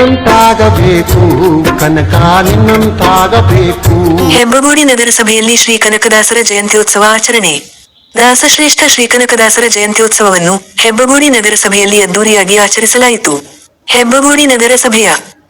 ನಿನ್ನಂತಾಗಬೇಕು, ಕನಕ ನಿನ್ನಂತಾಗಬೇಕು. ಹೆಬ್ಬಗೋಡಿ ನಗರಸಭೆಯಲ್ಲಿ ಶ್ರೀ ಕನಕದಾಸರ ಜಯಂತ್ಯೋತ್ಸವ ಆಚರಣೆ. ದಾಸಶ್ರೇಷ್ಠ ಶ್ರೀ ಕನಕದಾಸರ ಜಯಂತ್ಯೋತ್ಸವವನ್ನು ಹೆಬ್ಬಗೋಡಿ ನಗರಸಭೆಯಲ್ಲಿ ಅದ್ದೂರಿಯಾಗಿ ಆಚರಿಸಲಾಯಿತು. ಹೆಬ್ಬಗೋಡಿ ನಗರಸಭೆಯ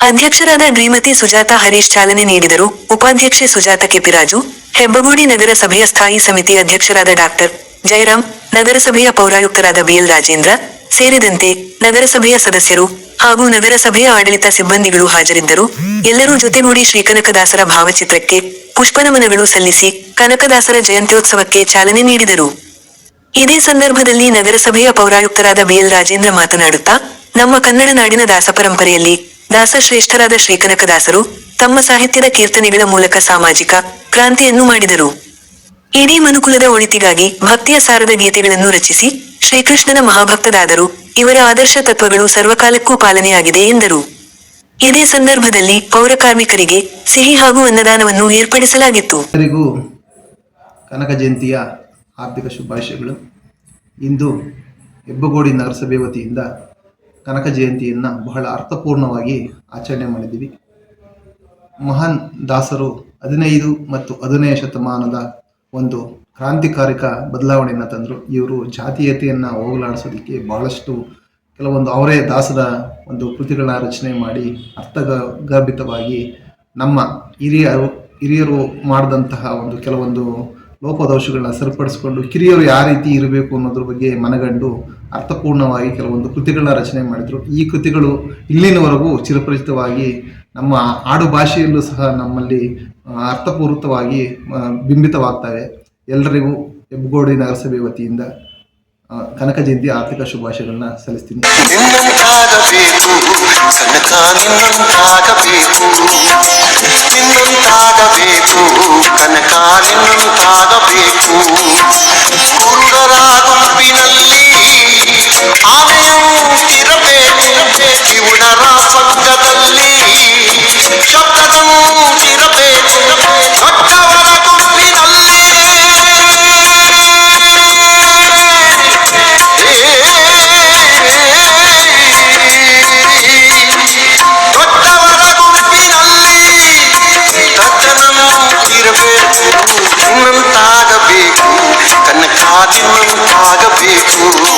ಅಧ್ಯಕ್ಷರಾದ ಶ್ರೀಮತಿ ಸುಜಾತ ಹರೀಶ್ ಚಾಲನೆ ನೀಡಿದರು. ಉಪಾಧ್ಯಕ್ಷೆ ಸುಜಾತ ಕೆಪಿರಾಜು ಹೆಬ್ಬಗೋಡಿ ನಗರಸಭೆಯ ಸ್ಥಾಯಿ ಸಮಿತಿ ಅಧ್ಯಕ್ಷರಾದ ಡಾಕ್ಟರ್ ಜಯರಾಮ್ ನಗರಸಭೆಯ ಪೌರಾಯುಕ್ತರಾದ ಬಿಎಲ್ ರಾಜೇಂದ್ರ, ಸೇರಿದಂತೆ ನಗರಸಭೆಯ ಸದಸ್ಯರು ಹಾಗೂ ನಗರಸಭೆಯ ಆಡಳಿತ ಸಿಬ್ಬಂದಿಗಳು ಹಾಜರಿದ್ದರು. ಎಲ್ಲರೂ ಜೊತೆಗೂಡಿ ಶ್ರೀ ಕನಕದಾಸರ ಭಾವಚಿತ್ರಕ್ಕೆ ಪುಷ್ಪನಮನಗಳು ಸಲ್ಲಿಸಿ ಕನಕದಾಸರ ಜಯಂತ್ಯೋತ್ಸವಕ್ಕೆ ಚಾಲನೆ ನೀಡಿದರು. ಇದೇ ಸಂದರ್ಭದಲ್ಲಿ ನಗರಸಭೆಯ ಪೌರಾಯುಕ್ತರಾದ ಬಿಎಲ್ ರಾಜೇಂದ್ರ ಮಾತನಾಡುತ್ತಾ, ನಮ್ಮ ಕನ್ನಡ ನಾಡಿನ ದಾಸ ಪರಂಪರೆಯಲ್ಲಿ ದಾಸಶ್ರೇಷ್ಠರಾದ ಶ್ರೀಕನಕದಾಸರು ತಮ್ಮ ಸಾಹಿತ್ಯದ ಕೀರ್ತನೆಗಳ ಮೂಲಕ ಸಾಮಾಜಿಕ ಕ್ರಾಂತಿಯನ್ನು ಮಾಡಿದರು. ಇಡೀ ಮನುಕುಲದ ಒಳಿತಿಗಾಗಿ ಭಕ್ತಿಯ ಸಾರದ ಗೀತೆಗಳನ್ನು ರಚಿಸಿ ಶ್ರೀಕೃಷ್ಣನ ಮಹಾಭಕ್ತರಾದರು. ಇವರ ಆದರ್ಶ ತತ್ವಗಳು ಸರ್ವಕಾಲಕ್ಕೂ ಪಾಲನೆಯಾಗಿದೆ ಎಂದರು. ಇದೇ ಸಂದರ್ಭದಲ್ಲಿ ಪೌರ ಕಾರ್ಮಿಕರಿಗೆ ಸಿಹಿ ಹಾಗೂ ಅನ್ನದಾನವನ್ನು ಏರ್ಪಡಿಸಲಾಗಿತ್ತು. ಕನಕ ಜಯಂತಿಯ ಆರ್ಥಿಕ ಶುಭಾಶಯಗಳು. ಇಂದು ಹೆಬ್ಬಗೋಡಿ ನಗರಸಭೆ ವತಿಯಿಂದ ಕನಕ ಜಯಂತಿಯನ್ನು ಬಹಳ ಅರ್ಥಪೂರ್ಣವಾಗಿ ಆಚರಣೆ ಮಾಡಿದ್ದೀವಿ. ಮಹಾನ್ ದಾಸರು ಹದಿನೈದು ಮತ್ತು ಹದಿನೈದು ಶತಮಾನದ ಒಂದು ಕ್ರಾಂತಿಕಾರಿಕ ಬದಲಾವಣೆಯನ್ನು ತಂದರು. ಇವರು ಜಾತೀಯತೆಯನ್ನು ಹೋಗಲಾಡಿಸೋದಕ್ಕೆ ಬಹಳಷ್ಟು ಕೆಲವೊಂದು ಅವರೇ ದಾಸದ ಒಂದು ಕೃತಿಗಳನ್ನ ರಚನೆ ಮಾಡಿ ಅರ್ಥಗರ್ಭಿತವಾಗಿ ನಮ್ಮ ಹಿರಿಯರು ಹಿರಿಯರು ಮಾಡಿದಂತಹ ಒಂದು ಕೆಲವೊಂದು ಲೋಪದೋಷಗಳನ್ನ ಸರಿಪಡಿಸಿಕೊಂಡು ಕಿರಿಯರು ಯಾವ ರೀತಿ ಇರಬೇಕು ಅನ್ನೋದ್ರ ಬಗ್ಗೆ ಮನಗಂಡು ಅರ್ಥಪೂರ್ಣವಾಗಿ ಕೆಲವೊಂದು ಕೃತಿಗಳನ್ನ ರಚನೆ ಮಾಡಿದರು. ಈ ಕೃತಿಗಳು ಇಲ್ಲಿನವರೆಗೂ ಚಿರಪರಿಚಿತವಾಗಿ ನಮ್ಮ ಆಡು ಭಾಷೆಯಲ್ಲೂ ಸಹ ನಮ್ಮಲ್ಲಿ ಅರ್ಥಪೂರ್ವಕವಾಗಿ ಬಿಂಬಿತವಾಗ್ತವೆ. ಎಲ್ಲರಿಗೂ ಹೆಬ್ಬಗೋಡಿ ನಗರಸಭೆ ವತಿಯಿಂದ ಕನಕ ಜಯಂತಿ ಆರ್ಥಿಕ ಶುಭಾಶಯಗಳನ್ನ ಸಲ್ಲಿಸ್ತೀನಿ. ಕನಕ be true